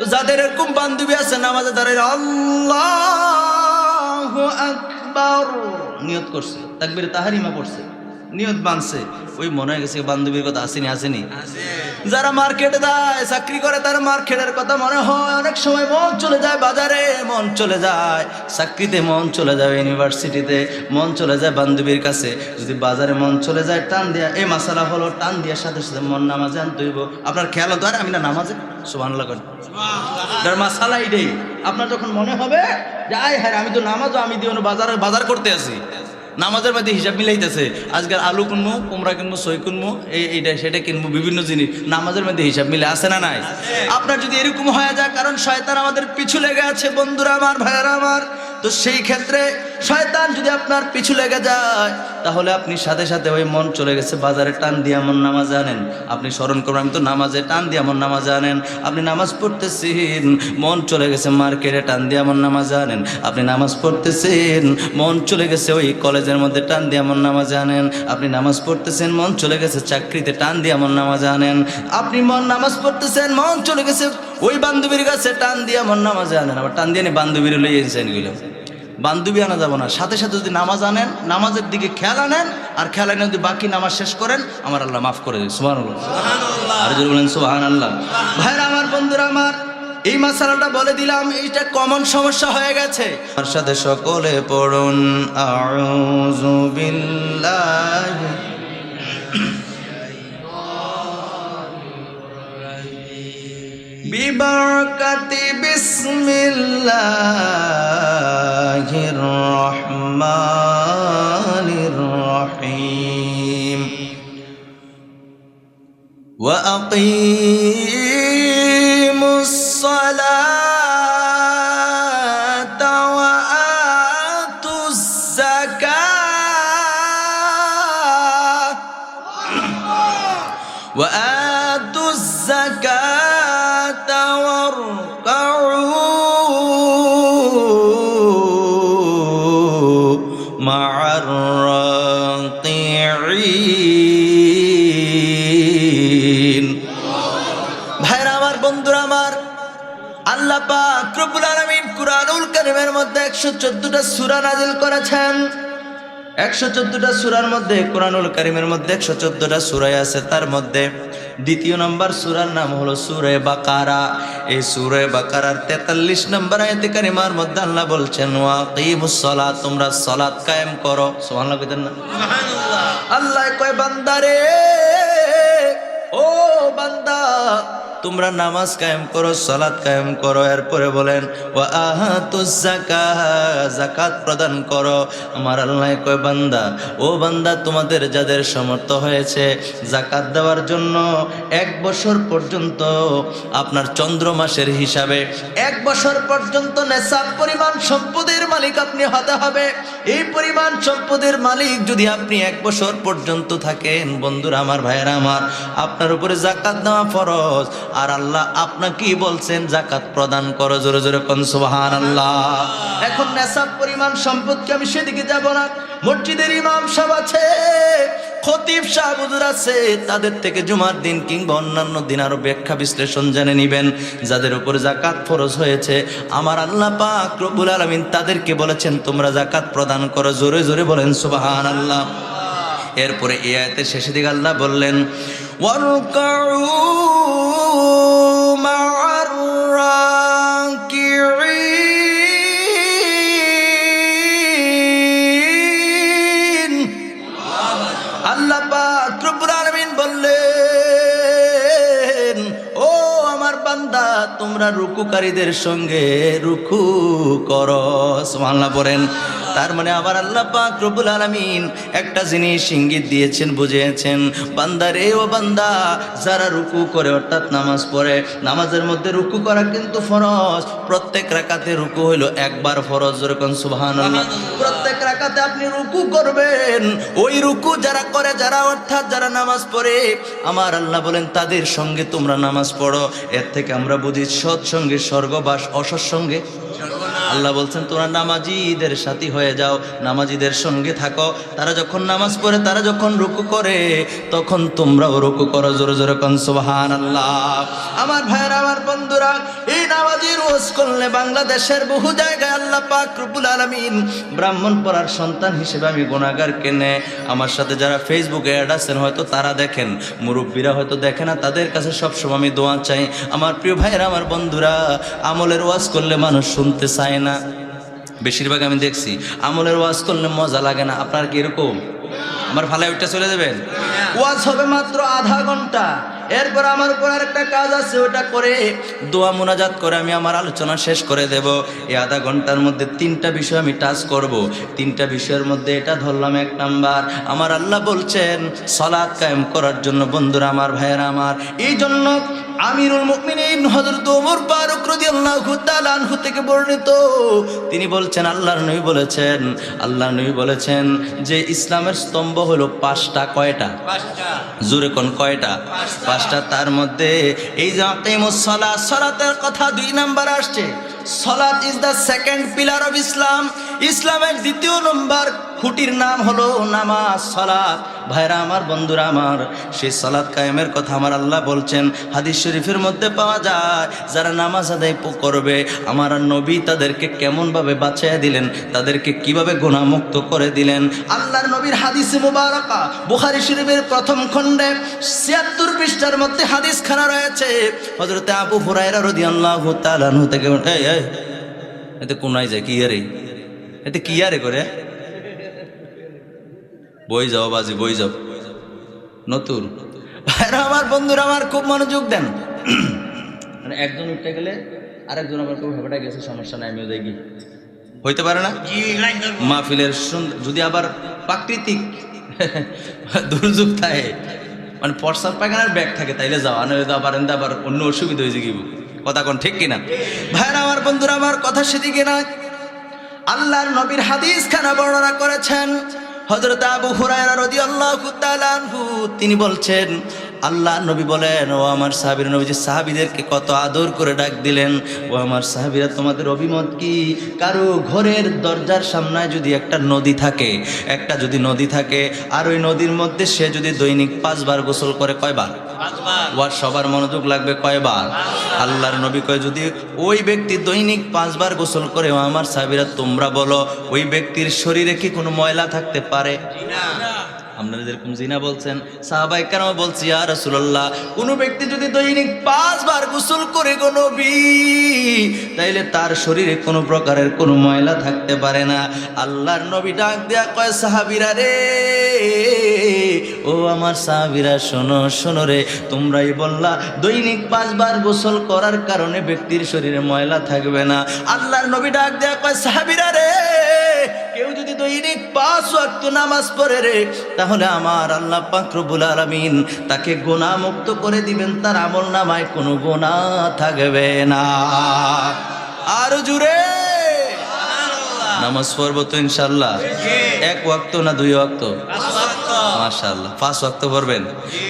তো যাদের এরকম বান্ধবী আছে, নামাজে দাঁড়িয়ে আল্লাহ নিয়ত করছে, তাকবির তাহারিমা পড়ছে, নিয়ত বানছে। ওই মনে হয়ে গেছে বান্ধবীর কথা আসেনি আসেনি। যারা মার্কেটে দেয় চাকরি করে, তার মার্কেটের কথা মনে হয়। অনেক সময় মন চলে যায় বাজারে, মন চলে যায় চাকরিতে, মন চলে যায় ইউনিভার্সিটিতে, মন চলে যায় বান্ধবীর কাছে। যদি বাজারে মন চলে যায়, টান দিয়া, এই মাসালা হলো, টান দেওয়ার সাথে সাথে মন নামাজে আনতে হইব। আপনার খেয়াল আরে আমি না নামাজে? সুবান লাগান তার মাসালা এটাই। আপনার যখন মনে হবে যে, আয় হ্যাঁ আমি তো নামাজও আমি দিয়ে বাজার বাজার করতে আছি নামাজের মধ্যে হিসাব মিলাইতেছে। আজকাল আলু কিনবো কুমড়া কিনবো সই কিনবো এই এইটা সেটা কিনবো বিভিন্ন জিনিস। নামাজের মধ্যে হিসাব মিলে আসে না নাই? আপনার যদি এরকম হয়ে যায়, কারণ শয়তান আমাদের পিছু লেগে আছে, বন্ধুরা আমার, ভাইয়ারা আমার, তো সেই ক্ষেত্রে শয়তান যদি আপনার পিছু লেগে যায়, তাহলে আপনি সাথে সাথে ওই মন চলে গেছে, বাজারে টান দিয়ে এমন নামাজ আনেন। আপনি স্মরণ করবেন আমি তো নামাজে টান দিয়ে এমন নামাজ আনেন। আপনি নামাজ পড়তেছেন, মন চলে গেছে মার্কেটে টান দিয়ে এমন নামাজ আনেন। আপনি নামাজ পড়তেছেন, মন চলে গেছে ওই কলেজের মধ্যে টান দিয়ে এমন নামাজ আনেন। আপনি নামাজ পড়তেছেন, মন চলে গেছে চাকরিতে টান দিয়ে এমন নামাজ আনেন। আপনি মন নামাজ পড়তেছেন, মন চলে গেছে ওই বান্ধবীর কাছে টান দিয়ে এমন নামাজ আনেন। আবার টান দিয়ে বান্ধবীর লইয়ে এসেছেন এগুলো। বান্ধবী আনা যাব না। সাথে সাথে যদি নামাজ আনেন নামাজের দিকে খেয়াল আনেন আর খেয়াল আনেন যদি বাকি নামাজ শেষ করেন আমার আল্লাহ মাফ করে দেবে। সুহান আর যদি বলেন সুহান আল্লাহ ভাইরা আমার বন্ধুরা আমার এই মশালাটা বলে দিলাম এইটা কমন সমস্যা হয়ে গেছে। আমার সাথে সকলে পড়ুন আউযু বিল্লাহি। ببركة بسم الله الرحمن الرحيم. وأقيموا الصلاة মুত্তাকিন ভাইরা আমার, বন্ধুরা আমার, আল্লাহ পাক রব্বুল আলামিন কুরআনুল কারীমের মধ্যে 114টা সূরা নাযিল করেছেন। একশো চোদ্দটা সুরার মধ্যে কোরআনুল করিমের মধ্যে একশো চোদ্দটা সুরাই আছে, তার মধ্যে দ্বিতীয় নম্বর সুরার নাম হলো সুরে বাকারা। এই সুরে বাকারার তেতাল্লিশ নম্বর আয়তে কারিমার মধ্যে আল্লাহ বলছেন ওয়াকিমুসলা তোমরা সলাৎ কায়েম করো। সোহান না? আল্লাহ কয় বান্দারে ও বান্দা তোমরা নামাজ কায়েম করো, সালাত কায়েম করো। এরপরে বলেন ও আহাতুজ জাকাত প্রদান করো। আমার আল্লাহ কয়, বান্দা, ও বান্দা, তোমাদের যাদের সমর্থ হয়েছে জাকাত দেওয়ার জন্য এক বছর পর্যন্ত আপনার চন্দ্র মাসের হিসাবে, এক বছর পর্যন্ত নেশাব পরিমাণ সম্পদের মালিক আপনি হতে হবে। এই পরিমাণ সম্পদের মালিক যদি আপনি এক বছর পর্যন্ত থাকেন, বন্ধুরা, আমার ভাইয়েরা, আমার, আপনার উপরে জাকাত দেওয়া ফরজ। আর আল্লাহ আপনাকেই বলছেন জাকাত প্রদান করো, জোরে জোরে কোন সুবহান আল্লাহ এখন নেশাব পরিমাণ সম্পদকে আমি সেদিকে যাব না। মসজিদের ইমাম সাহেব আছে, খতিব সাহেব হুজুর আছে, তাদের থেকে জুমার দিন কিংবা অন্যান্য দিন আরও ব্যাখ্যা বিশ্লেষণ জেনে নিবেন। যাদের উপর জাকাত ফরজ হয়েছে, আমার আল্লাহ পাক রব্বুল আলামিন তাদেরকে বলেছেন, তোমরা জাকাত প্রদান করো, জোরে জোরে বলেন সুবহান আল্লাহ এরপরে এই আয়াতের শেষে দিকে আল্লাহ বললেন ওয়ারকাউ মা'আর রাকিঈন আল্লাহ পাক রব্বুল বললেন, ও আমার বান্দা, তোমরা রুকুকারীদের সঙ্গে রুকু করো। সুবহানাল্লাহ পড়েন তার মানে আবার আল্লাহ পাক রব্বুল আলামিন একটা জিনিস ইঙ্গিত দিয়েছেন, বুঝিয়েছেন। বান্দা রে ও বান্দা, যারা রুকু করে, অর্থাৎ নামাজ পড়ে, নামাজের মধ্যে রুকু করা কিন্তু ফরজ। প্রত্যেক রাকাতে রুকু হইল একবার ফরজ যেরকম সুবহানাল্লাহ। প্রত্যেক রাকাতে আপনি রুকু করবেন। ওই রুকু যারা করে, যারা অর্থাৎ যারা নামাজ পড়ে, আমার আল্লাহ বলেন, তাদের সঙ্গে তোমরা নামাজ পড়ো। এর থেকে আমরা বুঝি সৎসঙ্গে, স্বর্গবাস, অসৎসঙ্গে আল্লাহ বলছেন তোমরা নামাজিদের সাথী হয়ে যাও, নামাজিদের সঙ্গে থাকো। তারা যখন নামাজ পড়ে, তারা যখন রুকু করে, তখন তোমরাও রুকু করো। জোরে জোরে কন সুবহান আল্লাহ আমার ভাইয়ের, আমার বন্ধুরা, এই নামাজি রোজ করলে বাংলাদেশের বহু জায়গায় আল্লাহ পাক রব্বুল আলামিন ব্রাহ্মণ পড়ার সন্তান হিসেবে আমি গুণাগার কেনে। আমার সাথে যারা ফেসবুকে অ্যাড আছেন, হয়তো তারা দেখেন। মুরব্বীরা হয়তো দেখে না, তাদের কাছে সবসময় আমি দোয়া চাই। আমার প্রিয় ভাইয়েরা, আমার বন্ধুরা, আমলের ওয়াজ করলে মানুষ শুনতে চায় না। বেশিরভাগ আমি দেখছি, আমলের ওয়াজ করলে মজা লাগে না। আপনার কি এরকম? আমার ফালায় ওইটা চলে যাবেন? ওয়াজ হবে মাত্র আধা ঘণ্টা। এরপর আমার উপর আরেকটা কাজ আছে, ওটা করে দোয়া মোনাজাত করে আমি আমার আলোচনা শেষ করে দেব। এই আধা ঘণ্টার মধ্যে তিনটা বিষয় আমি টাচ করব। তিনটা বিষয়ের মধ্যে এটা ধরলাম এক নাম্বার। আমার আল্লাহ বলছেন সলাদ কায়েম করার জন্য বন্ধুরা, আমার ভাইয়েরা, আমার। এই জন্য আমিরুল মুকমিনিন হযরত ওমর ফারুক রাদিয়াল্লাহু তাআলা আনহু থেকে বর্ণিত। তিনি বলছেন আল্লাহর নবী বলেছেন আল্লাহর নবী বলেছেন যে ইসলামের স্তম্ভ হলো পাঁচটা কয়টা? জোরে কোন কয়টা? পাঁচটা তার মধ্যে এই যে আকিমুস সালাত সালাতের কথা দুই নাম্বার আসছে। সালাত is the second pillar of Islam. ইসলামের দ্বিতীয় নম্বর খুঁটির নাম হলো নামাজ, সালাত। ভাইরা আমার, বন্ধুরা আমার, সেই সালাত কায়েমের কথা আমার আল্লাহ বলছেন। হাদিস শরীফের মধ্যে পাওয়া যায়, যারা নামাজ আদায় করবে, আমার নবী তাদেরকে কেমনভাবে বাঁচিয়ে দিলেন, তাদেরকে কীভাবে গুণামুক্ত করে দিলেন? আল্লাহর নবীর হাদিসে মুবারকা, বুখারী শরীফের প্রথম খণ্ডে ছিয়াত্তর পৃষ্ঠার মধ্যে হাদিস খানা রয়েছে। হজরতে আবু হুরায়রা রাদিয়াল্লাহু তাআলা আনহু থেকে এতে কোনায় যায়, কি আরে এতে কি আরে করে? বই যাও বাজি বই যাও। নতুন। ভাইরা আমার বন্ধুরা আমার খুব মনোযোগ দেন। মানে একজন উঠতে গেলে আরেকজন আমার খুব হেঁপেটা গেছে সমস্যা নাই আমিও যাই গিয়ে। হইতে পারে না? মাহফিলের সুন্দর যদি আবার প্রাকৃতিক দুর্যোগ থাকে মানে পর্সার পায়খানার ব্যাগ থাকে তাইলে যাওয়া নইলে তো আবার এনতে আবার অন্য অসুবিধা হয়েছে কি কথা কোন ঠিক কিনা? ভাইরা আমার বন্ধুরা আমার কথা সেদিকে না আল্লাহর নবীর হাদিস খানা বর্ণনা করেছেন হযরত আবু হুরায়রা রাদিয়াল্লাহু তাআলা আনহু, তিনি বলছেন, আল্লাহ নবী বলেন, ও আমার সাহাবীর নবীজি সাহাবীদেরকে কত আদর করে ডাক দিলেন, ও আমার সাহাবীরা তোমাদের অভিমত কি? কারও ঘরের দরজার সামনে যদি একটা নদী থাকে, একটা যদি নদী থাকে, আর ওই নদীর মধ্যে সে যদি দৈনিক পাঁচবার গোসল করে কয়বার? ওয়ার সবার মনোযোগ লাগবে কয়বার? আল্লাহর নবী কয় যদি ওই ব্যক্তি দৈনিক পাঁচবার গোসল করে আমার সাহাবীরা তোমরা বলো ওই ব্যক্তির শরীরে কি কোনো ময়লা থাকতে পারে? আপনারা যেরকম জিনা বলছেন সাহাবাই কেন বলছি আর রাসূলুল্লাহ কোন ব্যক্তি যদি দৈনিক পাঁচবার গোসল করে কোন নবী তাইলে তার শরীরে কোনো প্রকারের কোনো ময়লা থাকতে পারে না। আল্লাহর নবী ডাক দেয়া কয় সাহাবিরা রে ও আমার সাহাবীরা শোনো শোনো রে। তোমরাই বললা দৈনিক পাঁচবার গোসল করার কারণে ব্যক্তির শরীরে ময়লা থাকবে না। আল্লাহর নবী ডাক দেয়া কয় সাহাবীরা রে কেউ যদি দৈনিক পাঁচ ওয়াক্ত নামাজ পড়ে রে তাহলে আমার আল্লাহ পাক রব্বুল আলামিন তাকে গোনা মুক্ত করে দিবেন তার আমল নামায় কোনো গোনা থাকবে না। আর জুড়ে নামাজ পড়ব তো ইনশাল্লাহ এক ওয়াক্ত না দুই ওয়াক্ত। মাশাল্লাহ পাঁচ ওয়াক্ত পড়বেন।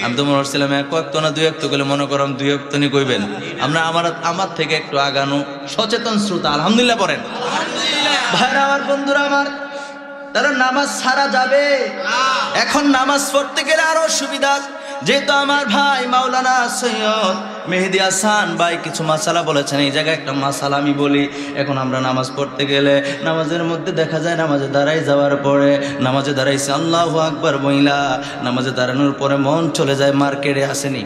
আমি তো মনে করছিলাম এক ওয়াক্ত না, দুই ওয়াক্ত করলে মনে করলাম দুই ওয়াক্ত নি কইবেন। আমরা আমার আমার থেকে একটু আগানো সচেতন শ্রোতা, আলহামদুলিল্লাহ পড়েন। ভাইরা আমার বন্ধুরা আমার, তারা নামাজ ছাড়া যাবে। এখন নামাজ পড়তে গেলে আরও সুবিধা। যেহেতু আমার ভাই মাওলানা সৈয়দ মেহেদি হাসান, ভাই কিছু মাসালা বলেছেন। এই জায়গায় একটা মাসালা আমি বলি, এখন আমরা নামাজ পড়তে গেলে নামাজের মধ্যে দেখা যায় নামাজে দাঁড়াই যাওয়ার পরে নামাজে দাঁড়াইছে আল্লাহ আকবার মহিলা, নামাজে দাঁড়ানোর পরে মন চলে যায় মার্কেটে আসেনি।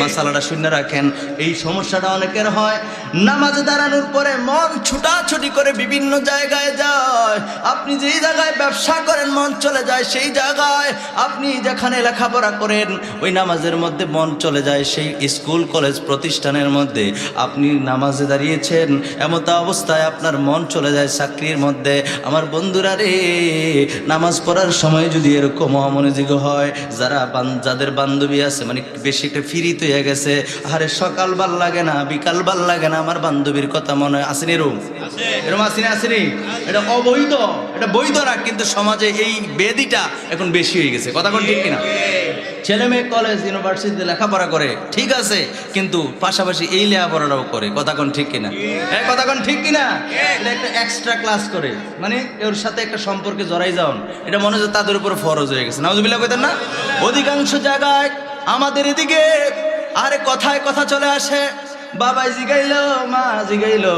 মাসালাটা শূন্য রাখেন, এই সমস্যাটা অনেকের হয়। নামাজে দাঁড়ানোর পরে মন ছুটাছুটি করে বিভিন্ন জায়গায় যায়। আপনি যেই জায়গায় ব্যবসা করেন, মন চলে যায় সেই জায়গায়। আপনি যেখানে লেখাপড়া করেন, ওই নামাজের মধ্যে মন চলে যায় সেই স্কুল কলেজ প্রতিষ্ঠানের মধ্যে আপনি নামাজে দাঁড়িয়েছেন, এমত অবস্থায় আপনার মন চলে যায় চাকরির মধ্যে। আমার বন্ধুরা রে, নামাজ পড়ার সময় যদি এরকম অমনোযোগ হয়, যারা যাদের বান্ধবী আছে মানে বেশি একটা ফিরিত হয়ে গেছে আরে সকাল ভালো লাগে না, বিকাল ভালো লাগে না, আমার বান্ধবীর কথা মনে হয়, আসেনি এরম এরম আসেনি আসেনি? এটা অবৈধ, এটা বৈধ না, কিন্তু সমাজে এই বেদিটা এখন বেশি হয়ে গেছে। কথা কোন ঠিক কিনা? ছেলে মেয়ে কলেজ ইউনিভার্সিটিতে লেখাপড়া করে, ঠিক আছে, কিন্তু পাশাপাশি এই লেখাপড়াটাও করে। কথা কোন ঠিক কিনা? হ্যাঁ কথা কোন ঠিক কিনা? একটা এক্সট্রা ক্লাস করে। মানে ওর সাথে একটা সম্পর্কে জড়াই যাওন এটা মনে হয় তাদের উপর ফরজ হয়ে গেছে। নাউজুবিল্লাহ কইতেন না? অধিকাংশ জায়গায় আমাদের এদিকে আরে কথায় কথা চলে আসে। বাবাই জিগাইলো, মা জিগাইলো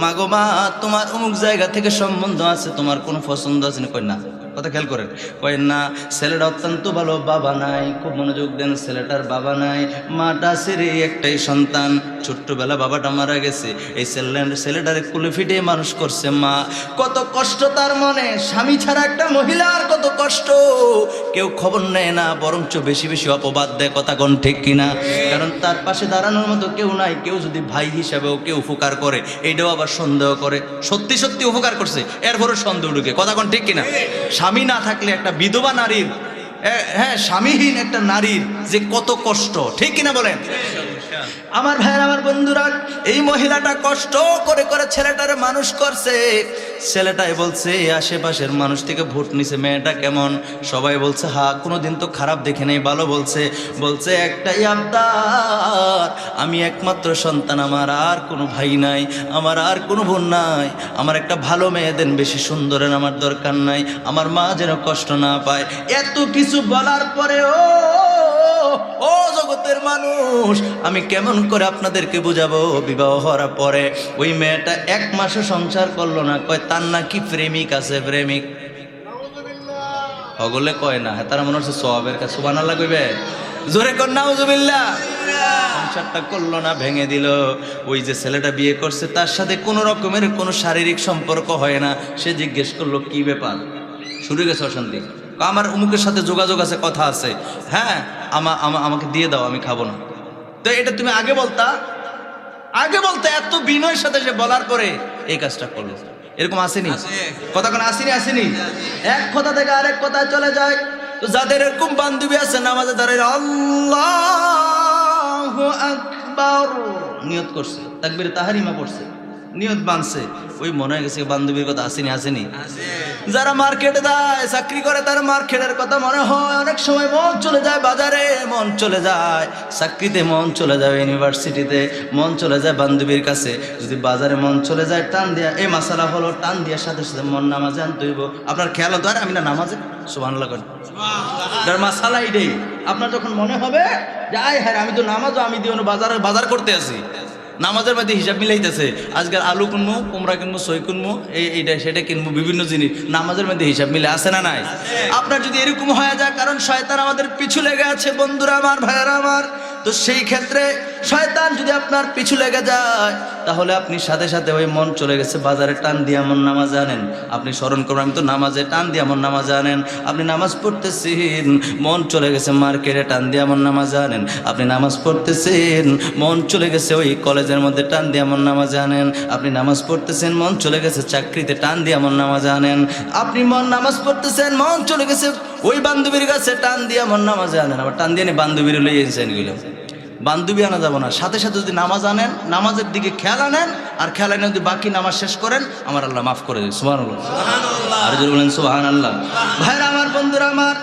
মা গো মা, তোমার অমুক জায়গা থেকে সম্বন্ধ আছে, তোমার কোনো পছন্দ আছে না? কই না। কথা খেয়াল করেন। কয়, না, ছেলেটা অত্যন্ত ভালো, বাবা নাই। খুব মনোযোগ দেন, ছেলেটার বাবা নাই। মাটা সেরে একটাই সন্তান। ছোট্টবেলা বাবাটা মারা গেছে। এই ছেলে, ছেলেটারে কুলে ফিটে মানুষ করছে মা। কত কষ্ট তার মনে। স্বামী ছাড়া একটা মহিলার কত কষ্ট। কেউ খবর নেয় না, বরঞ্চ বেশি বেশি অপবাদ দেয়, কথা কোন ঠিক কিনা? কারণ তার পাশে দাঁড়ানোর মতো কেউ নাই। কেউ যদি ভাই হিসাবেও কেউ উপকার করে, এইটাও আবার সন্দেহ করে। সত্যি সত্যি উপকার করছে এরপরে সন্দেহ ঢুকে, কথা কোন ঠিক কিনা? স্বামী না থাকলে একটা বিধবা নারীর হ্যাঁ স্বামীহীন একটা নারীর যে কত কষ্ট, ঠিক কিনা বলেন? আমার ভাইয়ের, আমার বন্ধুরা, এই মহিলাটা কষ্ট করে করে ছেলেটারে মানুষ করছে। ছেলেটাই বলছে আশেপাশের মানুষ থেকে ভোট নিছে, মেয়েটা কেমন? সবাই বলছে, হা, কোনোদিন তো খারাপ দেখে নেই। ভালো বলছে বলছে, একটাই আবদার, আমি একমাত্র সন্তান, আমার আর কোনো ভাই নাই, আমার আর কোনো বোন নাই, আমার একটা ভালো মেয়ে দেন, বেশি সুন্দরের আমার দরকার নাই, আমার মা যেন কষ্ট না পায়। এত কিছু বলার পরেও ও জগতের মানুষ, আমি কেমন করে আপনাদেরকে বুঝাবো? বিবাহ হওয়ার পরে ওই মেয়েটা এক মাসে সংসার করল না। কয়, তার নাকি প্রেমিক আছে, প্রেমিক। অগলে কয় না হ্যাঁ তারা মনে হচ্ছে সবের কাছে সুবান কইবে। জোরে কর, নাউজুবিল্লাহ। সংসারটা করল না, ভেঙে দিল। ওই যে ছেলেটা বিয়ে করছে, তার সাথে কোনো রকমের কোনো শারীরিক সম্পর্ক হয় না। সে জিজ্ঞেস করল, কি ব্যাপার? শুরু গেছে অশান্তি। আমার অমুকের সাথে যোগাযোগ আছে, কথা আছে। হ্যাঁ আমা আমা- আমাকে দিয়ে দাও আমি খাব না। তো এটা তুমি আগে বলতা? আগে বলতে এত বিনয়ের সাথে সে বলার পরে এই কাজটা করল। এরকম আসেনি? কথা কোনো আসেনি আসেনি? এক কথা থেকে আরেক কথায় চলে যায়। তো যাদের এরকম বান্ধবী আছে নামাজে দাঁড়িয়ে আল্লাহ আকবার নিয়ত করছে তাকবির তাহারিমা পড়ছে। নিয়ত বানছে। ওই মনে হয়ে গেছে বান্ধবীর কথা, আসেনি আসেনি। যারা মার্কেটে দেয় চাকরি করে, তার মার্কেটের কথা মনে হয়। অনেক সময় মন চলে যায় বাজারে, মন চলে যায় চাকরিতে, মন চলে যায় ইউনিভার্সিটিতে, মন চলে যায় বান্ধবীর কাছে। যদি বাজারে মন চলে যায়, টান দিয়া, এই মাসালা হলো, টান দেওয়ার সাথে সাথে মন নামাজে আনতে হইব। আপনার খেয়াল হতো? আরে, আমি না নামাজে? সুবান লাগেন মাসালা এটাই আপনার যখন মনে হবে যে, আয় হ্যাঁ আমি তো নামাজও আমি দিয়ে বাজারে, বাজার করতে আছি নামাজের মধ্যে হিসাব মিলাইতেছে। আজকাল আলু কিনবো কুমড়া কিনবো সই কিনবো এই এইটা সেটা কিনবো বিভিন্ন জিনিস। নামাজের মধ্যে হিসাব মিলে আছে না নাই? আপনার যদি এরকম হয়ে যায় কারণ শয়তান আমাদের পিছু লেগে আছে বন্ধুরা আমার ভাইয়ারা আমার। তো সেই ক্ষেত্রে শয়তান যদি আপনার পিছু লেগে যায়, তাহলে আপনি সাথে সাথে ওই মন চলে গেছে, বাজারে টান দিয়ে এমন নামাজ আনেন। আপনি স্মরণ করবেন আমি তো নামাজে টান দিয়ে এমন নামাজ আনেন। আপনি নামাজ পড়তেছেন, মন চলে গেছে মার্কেটে টান দিয়ে এমন নামাজ আনেন। আপনি নামাজ পড়তেছেন, মন চলে গেছে ওই কলেজের মধ্যে টান দিয়ে এমন নামাজ আনেন। আপনি নামাজ পড়তেছেন, মন চলে গেছে চাকরিতে টান দিয়ে এমন নামাজ আনেন। আপনি মন নামাজ পড়তেছেন, মন চলে গেছে ওই বান্ধবীর কাছে টান দিয়ে আমার নামাজ আনেন আবার টান দিয়ে বান্ধবীর লই এসেছেন গেলাম বান্ধবী আনা যাব না সাথে সাথে যদি নামাজ আনেন নামাজের দিকে খেয়াল আনেন আর খেয়াল আনেন যদি বাকি নামাজ শেষ করেন আমার আল্লাহ মাফ করে দেবে সুহান আর যদি বলেন সুহান আল্লাহ ভাইরা আমার বন্ধুরা আমার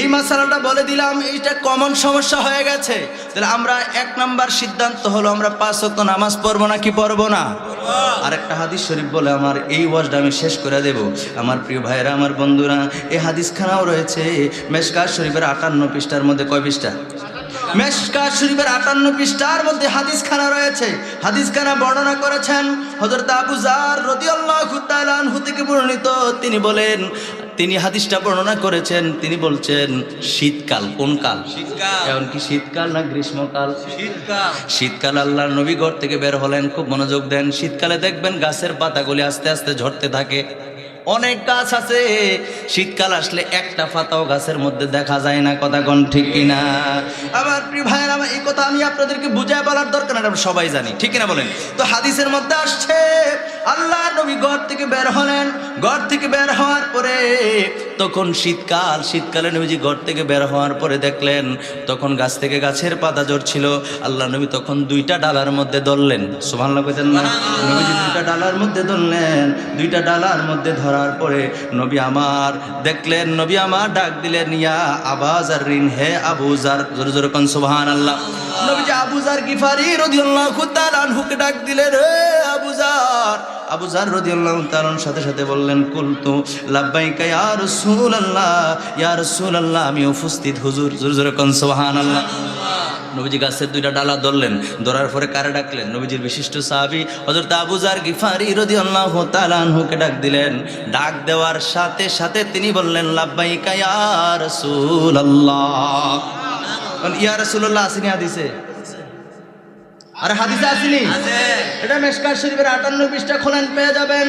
এই মাসালাটা বলে দিলাম, এইটা কমন সমস্যা হয়ে গেছে। তাহলে আমরা এক নাম্বার সিদ্ধান্ত হলো, আমরা পাঁচ ওয়াক্ত নামাজ পড়ব না কি পড়ব না? আর একটা হাদিস শরীফ বলে আমার এই ওয়াজটা আমি শেষ করে দেব। আমার প্রিয় ভাইয়েরা, আমার বন্ধুরা এই হাদিসখানাও রয়েছে। মেসকার শরীফের আটান্ন পৃষ্ঠার মধ্যে কয় পৃষ্ঠা? মেশকা শরীফের আটান্ন পৃষ্ঠার মধ্যে হাদিস খানা রয়েছে। হাদিস খানা বর্ণনা করেছেন হজরত আবু জার রদিয়াল্লাহু থেকে বর্ণিত। তিনি বলেন তিনি হাদিসটা বর্ণনা করেছেন। তিনি বলছেন শীতকাল কোন কাল? এখন কি শীতকাল না গ্রীষ্মকাল? শীতকাল আল্লাহর নবী ঘর থেকে বের হলেন খুব মনোযোগ দেন। শীতকালে দেখবেন গাছের পাতাগুলি আস্তে আস্তে ঝরতে থাকে। অনেক গাছ আছে। শীতকাল আসলে একটা পাতাও গাছের মধ্যে দেখা যায় না কথা কোন ঠিক কিনা? আমার প্রিয় ভাইয়ের আমার এই কথা আমি আপনাদেরকে বুঝায় বলার দরকার না আমরা সবাই জানি ঠিক কিনা বলেন? তো হাদিসের মধ্যে আসছে আল্লাহ নবী ঘর থেকে বের হলেন। ঘর থেকে বের হওয়ার পরে তখন শীতকাল শীতকালে নবীজি ঘর থেকে বের হওয়ার পরে দেখলেন তখন গাছ থেকে গাছের পাতা ছিল আল্লাহ নবী তখন দুইটা ডালার মধ্যে ধরলেন। সুবহানাল্লাহ কইতেন না? নবীজি দুইটা ডালার মধ্যে ধরলেন দুইটা ডালার মধ্যে ধরার পরে নবী আমার দেখলেন, নবী আমার ডাক দিলেন, ইয়া আবাজ আর রিন হে আবুজার জোরে। জোরে কোন, সুবহানাল্লাহ। নবীজি আবুজার গিফারি রাদিয়াল্লাহু তাআলা আনহুকে ডাক দিলেন, হে আবুজার আবু জার রাদিয়াল্লাহু তাআলার সাথে সাথে বললেন, কুলতু লাব্বাইকা ইয়া রাসূলুল্লাহ ইয়া রাসূলুল্লাহ আমি উপস্থিত, হুজুর। জোর জোর জোরে কোন, সুবহানাল্লাহ। নবীজি গাছের দুইটা ডালা ধরলেন ধরার পরে কারে ডাকলেন? নবীজির বিশিষ্ট সাহাবি হজরত আবুজার গিফারি রদি আল্লাহ তালানহুকে ডাক দিলেন। ডাক দেওয়ার সাথে সাথে তিনি বললেন লাব্বাইকা ইয়া রাসূলুল্লাহ। ইয়া রাসূলুল্লাহ আসেনি হাদিসে? আরে হাদিসে আসেনি? এটা মেশকার শরীফের আটান্ন বিশটা খোলেন পেয়ে যাবেন।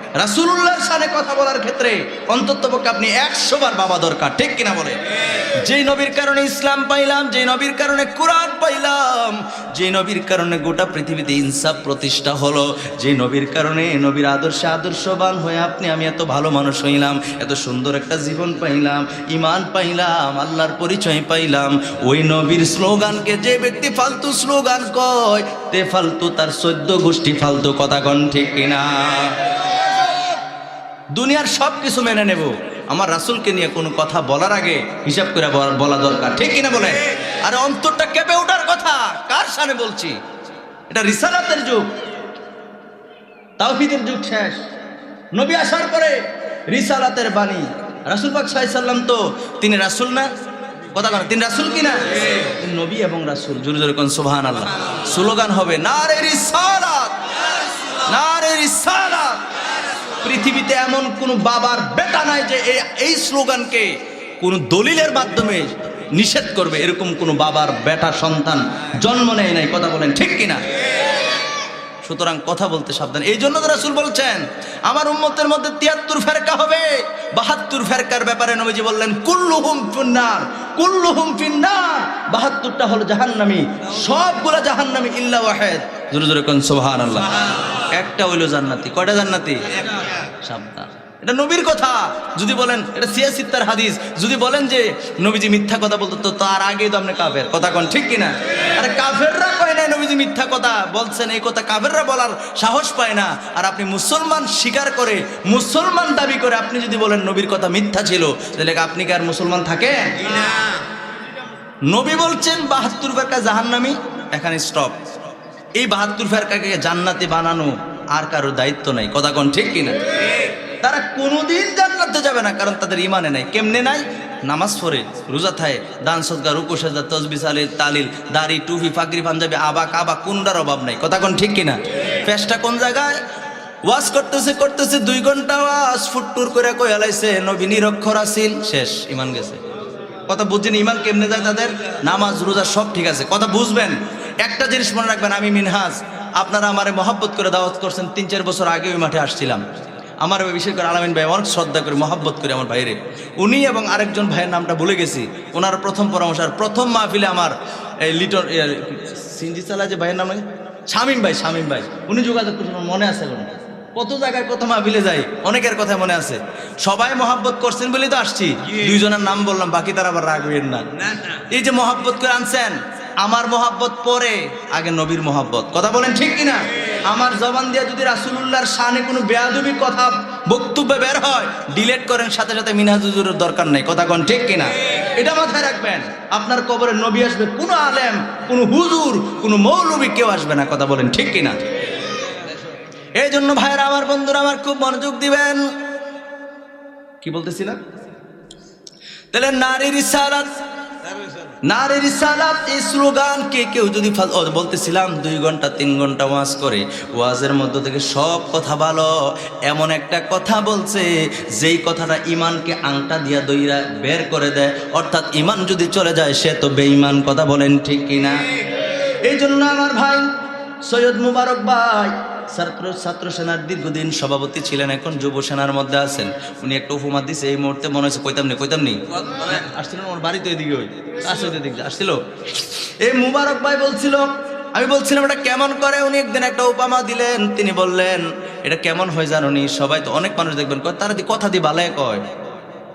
রাসুল্লাহর সাথে কথা বলার ক্ষেত্রে অন্তত পক্ষে আপনি একশো বার বাবা দরকার, ঠিক কিনা বলে যেই নবীর কারণে ইসলাম পাইলাম, যেই নবীর কারণে কোরআন পাইলাম যে নবীর কারণে গোটা পৃথিবীতে ইনসাফ প্রতিষ্ঠা হলো যে নবীর কারণে নবীর আদর্শে আদর্শবান হয়ে আপনি, আমি এত ভালো মানুষ হইলাম, এত সুন্দর একটা জীবন পাইলাম ইমান পাইলাম, আল্লাহর পরিচয় পাইলাম, ওই নবীর স্লোগানকে যে ব্যক্তি ফালতু স্লোগান কয়, তে ফালতু তার চোদ্দ গোষ্ঠী ফালতু কথা কন ঠিক কিনা? দুনিয়ার সব কিছু মেনে নেব। আমার রাসুলকে নিয়ে কোনো কথা বলার আগে হিসাব করে বলা- দরকার। ঠিক কিনা বলে আরে অন্তরটা কেঁপে ওঠার কথা। কার সামনে বলছি? এটা রিসালাতের যুগ। তাওহিদের যুগ শেষ। নবী আসার পরে রিসালাতের বাণী। রাসুল পাক সাল্লাম তো তিনি রাসুল না? কথা বলেন, তিনি রাসুল কিনা? নবী এবং রাসুল। জোরে জোরে কোন সুবহান আল্লাহ স্লোগান হবে না রে রিসালাত না রে রিসালাত পৃথিবীতে এমন কোন বাবার বেটা নাই যে এই- স্লোগানকে কোন দলিলের মাধ্যমে নিষেধ করবে, এরকম কোন বাবার বেটা সন্তান জন্ম নেয় নাই, কথা বলেন ঠিক কিনা? সুতরাং কথা বলতে সাবধান। এই জন্য রাসূল বলছেন, আমার উম্মতের মধ্যে তিয়াত্তর ফেরকা হবে। বাহাত্তর ফেরকার ব্যাপারে নবীজি বললেন, কুল্লুহুম ফিন্নার কুল্লুহুম ফিন্নার। বাহাত্তরটা হলো জাহান্নামী, সবগুলো জাহান্নামী ইল্লা ওয়াহেদ। জোরে জোরে কোন সুবহানাল্লাহ। একটা হইল জান্নাতি। কয়টা জান্নাতি? সাবধান এটা নবীর কথা। যদি বলেন এটা সিয়াসিত্তার হাদিস। যদি বলেন যে নবীজি মিথ্যা কথা বলতো তো তার আগেই তো আপনি কাফের। কথা কন ঠিক কিনা? আরে কাফেররা কয় না নবীজি মিথ্যা কথা? বলছেন এই কথা কাফেররা বলার সাহস পায় না। আর আপনি মুসলমান স্বীকার করে মুসলমান দাবি করে আপনি যদি বলেন নবীর কথা মিথ্যা ছিল তাহলে আপনি কি আর মুসলমান থাকেন? নবী বলছেন বাহাত্তর ফেরকা জাহান্নামি এখানে স্টপ এই বাহাত্তর ফেরকাকে জান্নাতে বানানো আর কারও দায়িত্ব নাই। কথা কোন ঠিক কিনা? তারা কোনোদিন জান্নাতে যাবে না, কারণ তাদের ইমানে নাই। কেমনে নাই? নামাজ পড়ে, রোজা থায়, দান সদকার রুকুসাজা তসবিস আলিল তালিল, দাড়ি, টুপি, ফাকরি, পাঞ্জাবি, আবা, কাবা কোনটার অভাব নাই। কথা কোন ঠিক কিনা? ফেসটা কোন জায়গায়? ওয়াজ করতেছে করতেছে, দুই ঘণ্টা ওয়াজ ফুটটুর করে কই আলাইছে, নবী নিরক্ষর আসিল। শেষ ইমান গেছে। কথা বুঝছেন ইমান কেমনে যায় তাদের? নামাজ, রোজা সব ঠিক আছে। কথা বুঝবেন? একটা জিনিস মনে রাখবেন আমি মিনহাজ আপনারা আমারে মহব্বত করে দাওয়াত করছেন তিন চার বছর আগে ওই মাঠে আসছিলাম। আমার বিশেষ করে আলামিন ভাই অনেক শ্রদ্ধা করে মহব্বত করে আমার ভাইরে। উনি এবং আরেকজন ভাইয়ের নামটা ভুলে গেছি ওনার প্রথম পরামর্শ আর প্রথম মাহফিলে আমার এই লিটন সিনজি চালা যে ভাইয়ের নাম? শামীম ভাই শামিম ভাই উনি যোগাযোগ করছেন মনে আছে এখন। কত জায়গায় কত মাহফিলে যাই অনেকের কথা মনে আছে। সবাই মহাব্বত করছেন বলেই তো আসছি। দুইজনের নাম বললাম বাকি তারা আবার রাখবেন না। এই যে মহাব্বত করে আনছেন আমার মহাব্বত পরে, আগে নবীর মহাব্বত। কথা বলেন ঠিক কিনা? আমার জবান দিয়ে যদি রাসুলুল্লাহর শানে কোনো বেয়াদবি কথা, বক্তব্য বের হয়, ডিলেট করেন, সাথে সাথে মিনাজুজুরের দরকার নেই। কথা কোন ঠিক কিনা? এটা মাথায় রাখবেন, আপনার কবরে নবী আসবে, কোনো আলেম, কোনো হুজুর, কোনো মৌলবী কেউ আসবে না। কথা বলেন ঠিক কিনা? এই জন্য ভাইয়েরা, আমার বন্ধুরা, আমার খুব মনোযোগ দিবেন। কি বলতেছি না তাহলে নারীর ইসালাত নারীর ইসালাত এই স্লোগানকে কেউ যদি বলতেছিলাম দুই ঘণ্টা তিন ঘণ্টা ওয়াজ করে ওয়াজের মধ্য থেকে সব কথা ভালো। এমন একটা কথা বলছে যেই কথাটা ইমানকে আংটা দিয়া দইরা বের করে দেয়। অর্থাৎ ইমান যদি চলে যায় সে তো বেঈমান কথা বলেন ঠিক কিনা? এই জন্য আমার ভাই সৈয়দ মুবারক ভাই ছাত্র ছাত্র সেনার দীর্ঘদিন সভাপতি ছিলেন এখন যুব সেনার মধ্যে আছেন। উনি একটা উপমা দিছে, এই মুহূর্তে মনে হচ্ছে কইতাম নি কইতাম নি? আসছিলেন ওর বাড়িতে এদিকে ওই, আসছে আসছিল। এই মুবারক ভাই বলছিল, আমি বলছিলাম, এটা কেমন করে? উনি একদিন একটা উপমা দিলেন, তিনি বললেন, এটা কেমন হয় জানুনি সবাই তো অনেক মানুষ দেখবেন, কয়, তারা দি কথা দি বালায় কয়,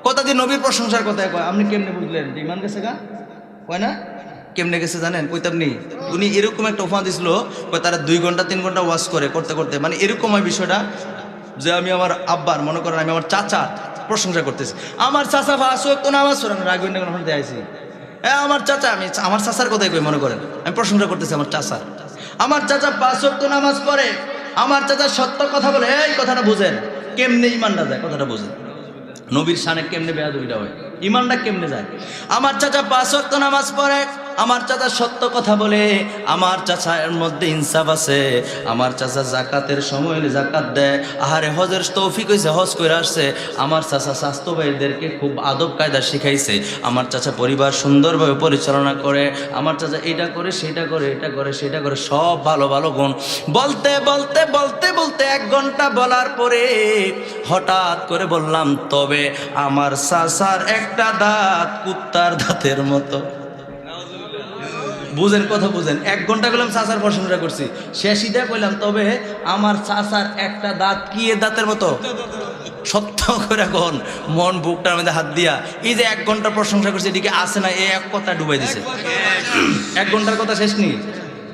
কথা দিয়ে নবীর প্রশংসার কথা কয়, আপনি কেমনে বুঝলেন, ইমান গেছে গা? কয় না কেমনে গেছে জানেন? কইতাম নি উনি এরকম একটা ওফা দিছিল তারা দুই ঘণ্টা, তিন ঘণ্টা ওয়াশ করে করতে করতে। মানে এরকম হয় বিষয়টা যে আমি আমার আব্বার, মনে করেন আমি আমার চাচার প্রশংসা করতেছি। আমার চাচা ফাঁসো তো নামাজ পড়ে আমি রাগবেন না কোনো হ্যাঁ আমার চাচা, আমি আমার চাচার কথাই কই মনে করেন? আমি প্রশংসা করতেছি আমার চাচার। আমার চাচা পাঁচ ওয়াক্ত নামাজ পড়ে। আমার চাচা সত্য কথা বলে, এই কথাটা বুঝেন। কেমনে ইমানটা যায়, কথাটা বুঝেন। নবীর সানে কেমনে বেয়াদবিটা হয় ইমানটা কেমনে যায়? আমার চাচা পাঁচ ওয়াক্ত নামাজ পড়ে। আমার চাচা সত্য কথা বলে, আমার চাচা এর মধ্যে ইনসাফ আছে। আমার চাচা জাকাতের সময় জাকাত দেয়। আহারে, হজের তৌফিক হয়েছে হজ করে আসছে। আমার চাচা স্বাস্থ্য ভাইদেরকে খুব আদব কায়দা শিখাইছে। আমার চাচা পরিবার সুন্দরভাবে পরিচালনা করে। আমার চাচা এটা করে, সেটা করে, এটা করে, সেটা করে, সব ভালো ভালো গুণ। বলতে বলতে বলতে বলতে এক ঘণ্টা বলার পরে হঠাৎ করে বললাম, তবে আমার চাচার একটা দাঁত কুত্তার দাঁতের মতো। বুঝেন কথা বুঝেন। এক ঘণ্টা গেলাম চাচার প্রশংসা করছি। শেষ ইদা কইলাম, তবে আমার চাচার একটা দাঁত কি এর দাঁতের মতো? সত্য করে এখন মন বুকটার মধ্যে হাত দিয়া। এই যে এক ঘণ্টা প্রশংসা করছে, এদিকে আসে না এই এক কথা ডুবাই দিছে। এক ঘণ্টার কথা শেষ নেই?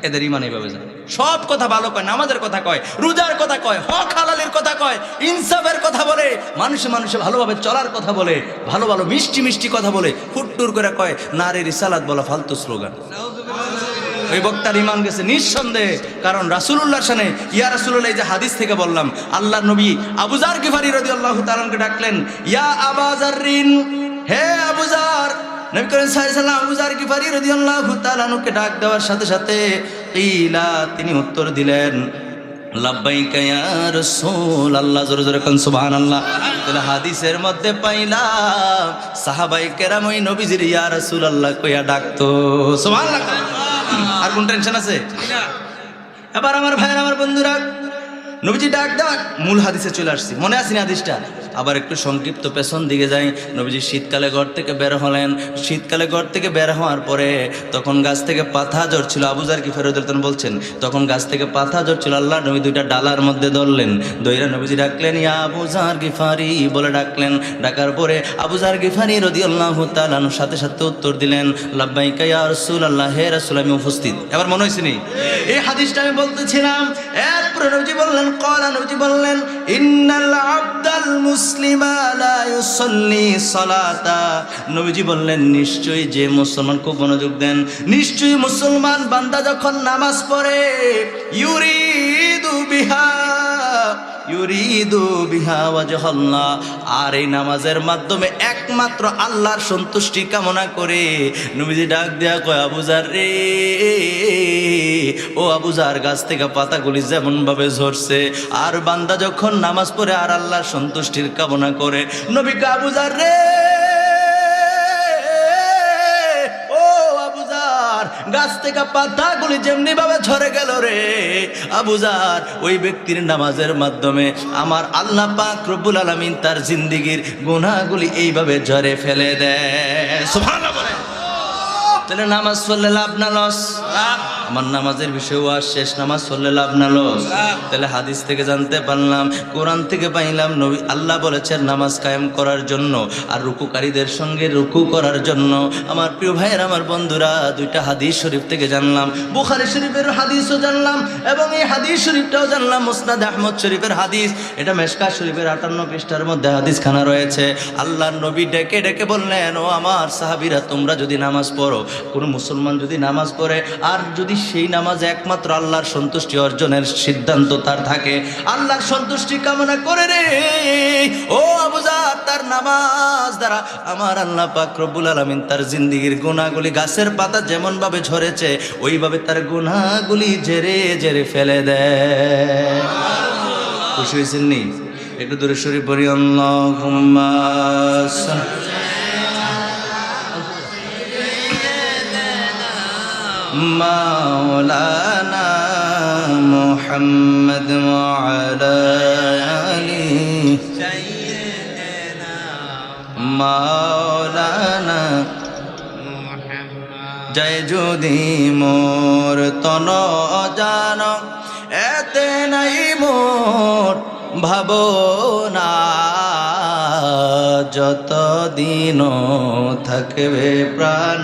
এদের ইমান এইভাবে যায়। সব কথা ভালো কয়, নামাজের কথা কয়, রোজার কথা কয়, হক হালালের কথা কয়, ইনসাফের কথা বলে, মানুষে মানুষে ভালোভাবে চলার কথা বলে, ভালো ভালো মিষ্টি মিষ্টি কথা বলে ফুটটুর করে কয়, নারীর ইসালাত বলা ফালতু স্লোগান। ওই বক্তার ইমান গেছে নিঃসন্দেহে। কারণ রাসুলুল্লাহ সানে ইয়া রাসুল্লাহ এই যে হাদিস থেকে বললাম আল্লাহ নবী আবুজার গিফারি রদি আল্লাহ তালানকে ডাকলেন, ইয়া হে আবুজার নবী করিম সাল্লাল্লাহু আবুজার গিফারি রাদিয়াল্লাহু তাআলাকে ডাক দেওয়ার সাথে সাথে তিনি উত্তর দিলেন আল্লাহ জোরে জোরে সুবহানাল্লাহ। তাহলে হাদিসের মধ্যে পাইলাম, সাহাবাই কেরাম ওই নবীজির ইয়া রাসূলুল্লাহ কইয়া ডাকতো, সুবহানাল্লাহ। আর কোন টেনশন আছে? এবার আমার ভাইয়ের, আমার বন্ধুরা, নবীজি ডাক ডাক মূল হাদিসে চলে আসছি। মনে আছে না হাদিসটা? আবার একটু সংক্ষিপ্ত পেছন দিকে যাই। নবীজি শীতকালে ঘর থেকে বের হলেন। শীতকালে ঘর থেকে বের হওয়ার পরে তখন গাছ থেকে পাথা ঝরছিল আবুজার কি ফেরোদুলতন বলছেন? তখন গাছ থেকে পাথা ঝরছিল আল্লাহ নবী দুইটা ডালার মধ্যে ধরলেন। দইরা নবীজি ডাকলেন, ইয়া আবুজার গিফারি বলে ডাকলেন। ডাকার পরে আবুজার গিফারি রদি আল্লাহ তালান সাথে সাথে উত্তর দিলেন, লাব্বাইকা ইয়া রসুল আল্লাহ হে রসুল, আমি উপস্থিত। এবার মনে হয়েছে নি? এই হাদিসটা আমি বলতেছিলাম, এরপরে নবীজি বললেন কলা নবীজি বললেন, ইন্নাল আব্দাল মুসলিমা লা ইউসাল্লি সালাতা। নবীজি বললেন, নিশ্চয়ই যে মুসলমান খুব মনোযোগ দেন, নিশ্চয়ই মুসলমান বান্দা যখন নামাজ পড়ে, ইউরিদু বিহা। আর এই নামাজের মাধ্যমে একমাত্র আল্লাহর সন্তুষ্টি কামনা করে। নবীজি ডাক দেয়া কয় আবুজার রে, ও আবুজার গাছ থেকে পাতাগুলি যেমন ভাবে ঝরছে, আর বান্দা যখন নামাজ পড়ে আর আল্লাহর সন্তুষ্টির কামনা করে, নবী আবুজার রে গাছ থেকে পাতাগুলি যেমনি ভাবে ঝরে গেল রে আবুজার ওই ব্যক্তির নামাজের মাধ্যমে আমার আল্লাহ পাক রবুল আলমিন তার জিন্দিগির গুণাগুলি এইভাবে ঝরে ফেলে দেয়। বলে। তাহলে নামাজ পড়লে লাভ না লস? আমার নামাজের বিষয় আর শেষ নামাজ পড়লে লাভ না লস। তাহলে হাদিস থেকে জানতে পারলাম, কোরআন থেকে পাইলাম, নবী আল্লাহ বলেছেন নামাজ কায়েম করার জন্য আর রুকুকারীদের সঙ্গে রুকু করার জন্য। আমার প্রিয় ভাইয়ের, আমার বন্ধুরা, দুইটা হাদিস শরীফ থেকে জানলাম, বুখারি শরীফের হাদিসও জানলাম এবং এই হাদিস শরীফটাও জানলাম, মুসনাদ আহমদ শরীফের হাদিস। এটা মেশকা শরীফের আটান্ন পৃষ্ঠার মধ্যে হাদিস খানা রয়েছে। আল্লাহর নবী ডেকে ডেকে বললেন, ও আমার সাহাবিরা, তোমরা যদি নামাজ পড়ো কোনো মুসলমান যদি নামাজ পড়ে, আর যদি সেই নামাজ একমাত্র আল্লাহর সন্তুষ্টি অর্জনের সিদ্ধান্ত তার থাকে, আল্লাহর সন্তুষ্টি কামনা করে রে। ও আবুজার তার নামাজ দ্বারা আমার আল্লাহ পাক রব্বুল আলামিন তার জিন্দিগির গুণাগুলি গাছের পাতা যেমন ভাবে ঝরেছে, ওইভাবে তার গুণাগুলি জেরে জেরে ফেলে দেয় খুশি হয়েছেন নি? একটু দূরে শরীফ বলি আল্লাহুম্মা مولانا محمد وعلى آله مولانا জয় যদি মোর তন জান এতে নাই মোর ভাবনা যত দিন থাকবে প্রাণ